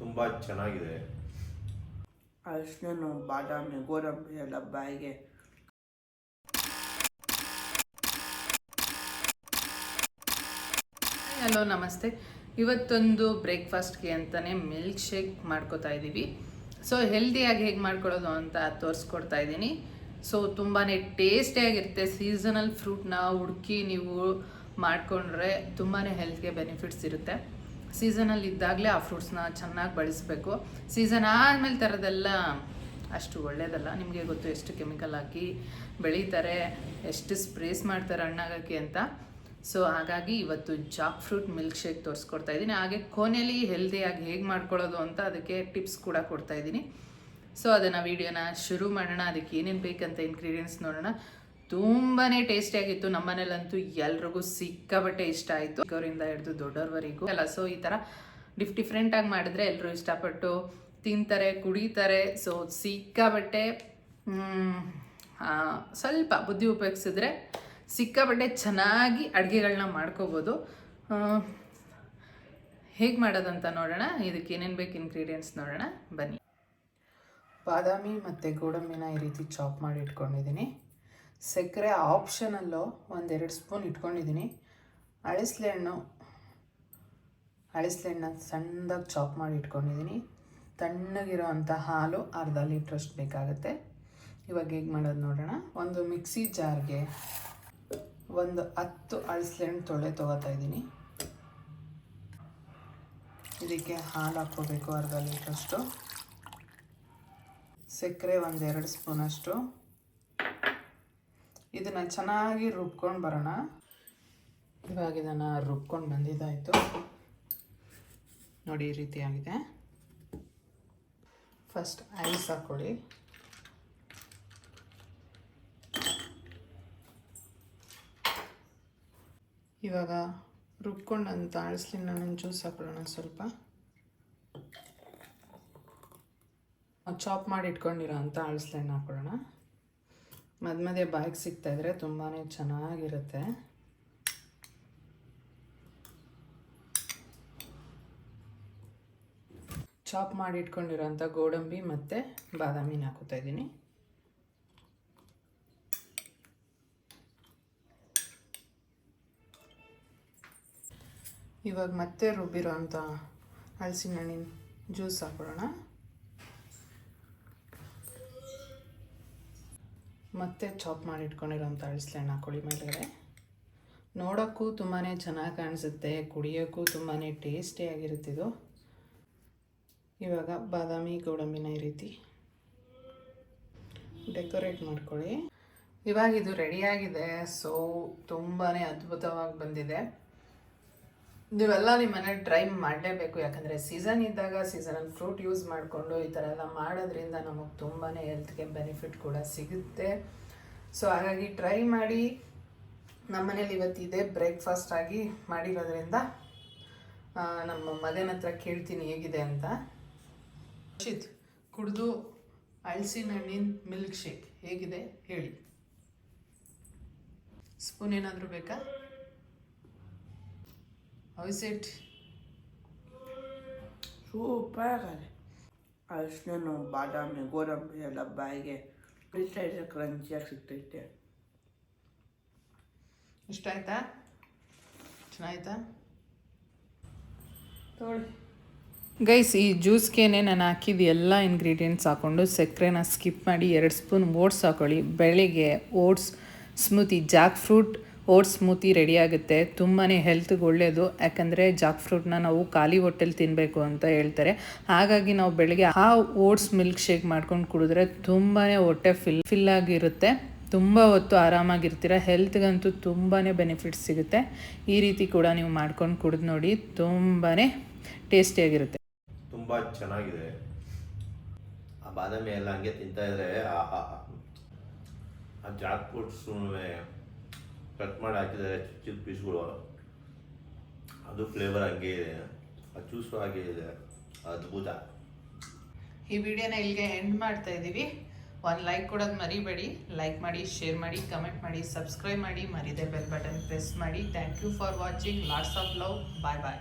ತುಂಬ ಚೆನ್ನಾಗಿದೆ. ಅರಿಶಿನ ಬಾದಾಮಿ ಗೋಡಂಬಿ ಎಲ್ಲ ಬಾಯಿಗೆ. ಹಲೋ ನಮಸ್ತೆ. ಇವತ್ತೊಂದು ಬ್ರೇಕ್ಫಾಸ್ಟ್ಗೆ ಅಂತಲೇ ಮಿಲ್ಕ್ ಶೇಕ್ ಮಾಡ್ಕೋತಾ ಇದ್ದೀವಿ. ಸೊ ಹೆಲ್ದಿಯಾಗಿ ಹೇಗೆ ಮಾಡ್ಕೊಳ್ಳೋದು ಅಂತ ತೋರಿಸ್ಕೊಡ್ತಾ ಇದ್ದೀನಿ. ಸೊ ತುಂಬಾ ಟೇಸ್ಟಿಯಾಗಿರುತ್ತೆ ಸೀಸನಲ್ ಫ್ರೂಟ್ನ ಹುಡುಕಿ ನೀವು ಮಾಡಿಕೊಂಡ್ರೆ ತುಂಬಾ ಹೆಲ್ತ್ಗೆ ಬೆನಿಫಿಟ್ಸ್ ಇರುತ್ತೆ. ಸೀಸನಲ್ಲಿ ಇದ್ದಾಗಲೇ ಆ ಫ್ರೂಟ್ಸ್ನ ಚೆನ್ನಾಗಿ ಬಳಸಬೇಕು ಸೀಸನ್ ಆದಮೇಲೆ ಥರದೆಲ್ಲ ಅಷ್ಟು ಒಳ್ಳೇದಲ್ಲ. ನಿಮಗೆ ಗೊತ್ತು ಎಷ್ಟು ಕೆಮಿಕಲ್ ಹಾಕಿ ಬೆಳೀತಾರೆ, ಎಷ್ಟು ಸ್ಪ್ರೇಸ್ ಮಾಡ್ತಾರೆ ಹಣ್ಣಾಗಕ್ಕೆ ಅಂತ. ಸೊ, ಹಾಗಾಗಿ ಇವತ್ತು ಜಾಕ್ ಫ್ರೂಟ್ ಮಿಲ್ಕ್ ಶೇಕ್ ತೋರಿಸ್ಕೊಡ್ತಾ ಇದ್ದೀನಿ. ಹಾಗೆ ಕೊನೆಯಲ್ಲಿ ಹೆಲ್ದಿಯಾಗಿ ಹೇಗೆ ಮಾಡ್ಕೊಳ್ಳೋದು ಅಂತ ಅದಕ್ಕೆ ಟಿಪ್ಸ್ ಕೂಡ ಕೊಡ್ತಾ ಇದ್ದೀನಿ. ಸೊ, ಅದನ್ನು ವೀಡಿಯೋನ ಶುರು ಮಾಡೋಣ. ಅದಕ್ಕೆ ಏನೇನು ಬೇಕಂತ ಇಂಗ್ರೀಡಿಯೆಂಟ್ಸ್ ನೋಡೋಣ. ತುಂಬಾ ಟೇಸ್ಟಿಯಾಗಿತ್ತು ನಮ್ಮನೇಲಂತೂ ಎಲ್ರಿಗೂ ಸಿಕ್ಕಾಬಟ್ಟೆ ಇಷ್ಟ ಆಯಿತು. ಚಿಕ್ಕವರಿಂದ ಹಿಡಿದು ದೊಡ್ಡವ್ರವರೆಗೂ ಅಲ್ಲ ಸೊ ಈ ಥರ ಡಿಫ್ ಡಿಫ್ರೆಂಟಾಗಿ ಮಾಡಿದ್ರೆ ಎಲ್ಲರೂ ಇಷ್ಟಪಟ್ಟು ತಿಂತಾರೆ, ಕುಡಿತಾರೆ. ಸೊ ಸಿಕ್ಕಾಬಟ್ಟೆ ಸ್ವಲ್ಪ ಬುದ್ಧಿ ಉಪಯೋಗಿಸಿದ್ರೆ ಸಿಕ್ಕಾಬಟ್ಟೆ ಚೆನ್ನಾಗಿ ಅಡುಗೆಗಳನ್ನ ಮಾಡ್ಕೋಬೋದು. ಹೇಗೆ ಮಾಡೋದಂತ ನೋಡೋಣ. ಇದಕ್ಕೆ ಏನೇನು ಬೇಕು ಇಂಗ್ರೀಡಿಯೆಂಟ್ಸ್ ನೋಡೋಣ. ಬನ್ನಿ. ಬಾದಾಮಿ ಮತ್ತು ಗೋಡಂಬಿನ ಈ ರೀತಿ ಚಾಪ್ ಮಾಡಿ ಇಟ್ಕೊಂಡಿದ್ದೀನಿ. ಸಕ್ಕರೆ ಆಪ್ಷನಲ್ಲು ಒಂದೆರಡು ಸ್ಪೂನ್ ಇಟ್ಕೊಂಡಿದ್ದೀನಿ. ಅಳಿಸ್ಲೆ ಹಣ್ಣು ಅಳಿಸ್ಲೆ ಹಣ್ಣು ಸಣ್ಣದಾಗಿ ಚಾಪ್ ಮಾಡಿ ಇಟ್ಕೊಂಡಿದ್ದೀನಿ. ತಣ್ಣಗಿರೋ ಅಂಥ ಹಾಲು ಅರ್ಧ ಲೀಟ್ರಷ್ಟು ಬೇಕಾಗುತ್ತೆ. ಇವಾಗ ಹೇಗೆ ಮಾಡೋದು ನೋಡೋಣ. ಒಂದು ಮಿಕ್ಸಿ ಜಾರ್ಗೆ ಒಂದು ಹತ್ತು ಅಳಿಸ್ಲೆ ಹಣ್ಣು ತೊಳೆ ತೊಗೋತಾ ಇದ್ದೀನಿ. ಇದಕ್ಕೆ ಹಾಲು ಹಾಕ್ಕೋಬೇಕು ಅರ್ಧ ಲೀಟ್ರಷ್ಟು. ಸಕ್ಕರೆ ಒಂದೆರಡು ಸ್ಪೂನಷ್ಟು. ಇದನ್ನು ಚೆನ್ನಾಗಿ ರುಬ್ಕೊಂಡು ಬರೋಣ. ಇವಾಗ ಇದನ್ನು ರುಬ್ಕೊಂಡು ಬಂದಿದ್ದಾಯಿತು. ನೋಡಿ, ಈ ರೀತಿ ಆಗಿದೆ. ಫಸ್ಟ್ ಐಸ್ ಹಾಕ್ಕೊಳ್ಳಿ ಇವಾಗ ರುಬ್ಕೊಂಡಂತ ನಾನು ಜ್ಯೂಸ್ ಹಾಕೊಳ್ಳೋಣ ಸ್ವಲ್ಪ. ಚಾಪ್ ಮಾಡಿ ಇಟ್ಕೊಂಡಿರೋ ಅಂತ ಅಳಿಸ್ಲೇನ ಹಾಕೊಳ್ಳೋಣ. ಮಧ್ಯ ಬಾಯಿಗೆ ಸಿಗ್ತಾ ಇದ್ರೆ ತುಂಬಾ ಚೆನ್ನಾಗಿರುತ್ತೆ. ಚಾಪ್ ಮಾಡಿ ಇಟ್ಕೊಂಡಿರೋಂಥ ಗೋಡಂಬಿ ಮತ್ತು ಬಾದಾಮಿನ ಹಾಕೋತಾ ಇದ್ದೀನಿ. ಇವಾಗ ಮತ್ತೆ ರುಬ್ಬಿರೋ ಅಂಥ ಹಲಸಿನ ಹಣ್ಣಿನ ಜ್ಯೂಸ್ ಹಾಕೊಳ್ಳೋಣ ಮತ್ತೆ ಚಾಪ್ ಮಾಡಿ ಇಟ್ಕೊಂಡಿರೋಂಥ ಅಳಿಸ್ಲೆ ಹಣ್ಣು ಹಾಕೊಳ್ಳಿ ನೋಡೋಕ್ಕೂ ತುಂಬಾ ಚೆನ್ನಾಗಿ ಕಾಣಿಸುತ್ತೆ, ಕುಡಿಯೋಕ್ಕೂ ತುಂಬಾ ಟೇಸ್ಟಿಯಾಗಿರುತ್ತೆ ಇದು. ಇವಾಗ ಬಾದಾಮಿ, ಗೋಡಂಬಿನ ಈ ರೀತಿ ಡೆಕೋರೇಟ್ ಮಾಡ್ಕೊಳ್ಳಿ. ಇವಾಗ ಇದು ರೆಡಿಯಾಗಿದೆ ಸೊ ತುಂಬಾ ಅದ್ಭುತವಾಗಿ ಬಂದಿದೆ. ನೀವೆಲ್ಲ ನಿಮ್ಮ ಮನೇಲಿ ಟ್ರೈ ಮಾಡಲೇಬೇಕು. ಯಾಕಂದರೆ ಸೀಸನ್ ಇದ್ದಾಗ ಸೀಸನಲ್ಲಿ ಫ್ರೂಟ್ ಯೂಸ್ ಮಾಡಿಕೊಂಡು ಈ ಥರ ಎಲ್ಲ ಮಾಡೋದ್ರಿಂದ ನಮಗೆ ತುಂಬಾ ಹೆಲ್ತ್ಗೆ ಬೆನಿಫಿಟ್ ಕೂಡ ಸಿಗುತ್ತೆ. ಸೊ ಹಾಗಾಗಿ ಟ್ರೈ ಮಾಡಿ. ನಮ್ಮ ಮನೇಲಿ ಇವತ್ತು ಇದೇ ಬ್ರೇಕ್ಫಾಸ್ಟ್ ಆಗಿ ಮಾಡಿರೋದ್ರಿಂದ ನಮ್ಮ ಮಗನ ಹತ್ರ ಕೇಳ್ತೀನಿ ಹೇಗಿದೆ ಅಂತ. ಚಿತ್ ಕುಡಿದು ಅಳಸಿನ ಹಣ್ಣಿನ ಮಿಲ್ಕ್ ಶೇಕ್ ಹೇಗಿದೆ ಹೇಳಿ. ಸ್ಪೂನ್ ಏನಾದರೂ ಬೇಕಾ? ಹೌ ಇಸ್ ಇಟ್ ಸೂಪರ್ ಆಗಿದೆ ಅರಿಶಿನ ಬಾದಾಮಿ ಗೋಡಂಬಿ ಎಲ್ಲ ಬಾಯಿಗೆ ಬಿಡ್ತಾ ಇದ್ರೆ ಕ್ರಂಚಿಯಾಗಿ ಸಿಗ್ತೈತೆ ಇಷ್ಟ ಆಯ್ತಾ? ಚೆನ್ನಾಯ್ತಾ ತೊಗೊಳ್ಳಿ ಗೈಸ್ ಈ ಜ್ಯೂಸ್ಗೇನೆ ನಾನು ಹಾಕಿದ ಎಲ್ಲ ಇಂಗ್ರೀಡಿಯೆಂಟ್ಸ್ ಹಾಕ್ಕೊಂಡು ಸಕ್ಕರೆನ ಸ್ಕಿಪ್ ಮಾಡಿ ಎರಡು ಸ್ಪೂನ್ ಓಟ್ಸ್ ಹಾಕೊಳ್ಳಿ ಬೆಳಿಗ್ಗೆ oats smoothie jackfruit oats smoothie ready ಆಗುತ್ತೆ. ತುಂಬಾ ಹೆಲ್ತ್ಗೆ ಒಳ್ಳೆಯದು ಯಾಕಂದರೆ ಜಾಕ್ ಫ್ರೂಟ್ನ ನಾವು ಖಾಲಿ ಹೊಟ್ಟೆಲಿ ತಿನ್ನಬೇಕು ಅಂತ ಹೇಳ್ತಾರೆ. ಹಾಗಾಗಿ ನಾವು ಬೆಳಗ್ಗೆ ಆ ಓಟ್ಸ್ ಮಿಲ್ಕ್ ಶೇಕ್ ಮಾಡ್ಕೊಂಡು ಕುಡಿದ್ರೆ ತುಂಬಾ ಹೊಟ್ಟೆ ಫಿಲ್ ಫಿಲ್ ಆಗಿರುತ್ತೆ. ತುಂಬ ಹೊತ್ತು ಆರಾಮಾಗಿರ್ತೀರ. ಹೆಲ್ತ್ಗಂತೂ ತುಂಬಾ ಬೆನಿಫಿಟ್ಸ್ ಸಿಗುತ್ತೆ. ಈ ರೀತಿ ಕೂಡ ನೀವು ಮಾಡ್ಕೊಂಡು ಕುಡಿದು ನೋಡಿ ತುಂಬಾ ಟೇಸ್ಟಿಯಾಗಿರುತ್ತೆ ತುಂಬ ಚೆನ್ನಾಗಿದೆ. ಆ ಬಾದಾಮಿ ಎಲ್ಲ ಹಂಗೆ ತಿಂತಾ ಇದ್ರೆ ಆ ಜಾಕ್ ಫ್ರೂಟ್ಸು ಕಟ್ ಮಾಡಿ ಹಾಕಿದ್ದಾರೆ ಚಿಕ್ಕ ಚಿಕ್ಕ ಪೀಸ್ಗಳು. ಅದು ಫ್ಲೇವರ್ ಹಂಗೆ ಇದೆ. ಆ ಜ್ಯೂಸು ಹಾಗೆ ಇದೆ. ಅದ್ಭುತ. ಈ ವಿಡಿಯೋನ ಇಲ್ಲಿಗೆ ಎಂಡ್ ಮಾಡ್ತಾ ಇದ್ದೀವಿ. ಒಂದು ಲೈಕ್ ಕೊಡೋದು ಮರಿಬೇಡಿ. ಲೈಕ್ ಮಾಡಿ ಶೇರ್ ಮಾಡಿ ಕಮೆಂಟ್ ಮಾಡಿ ಸಬ್ಸ್ಕ್ರೈಬ್ ಮಾಡಿ, ಮರಿದೆ ಬೆಲ್ ಬಟನ್ ಪ್ರೆಸ್ ಮಾಡಿ. Thank you for watching lots of love bye bye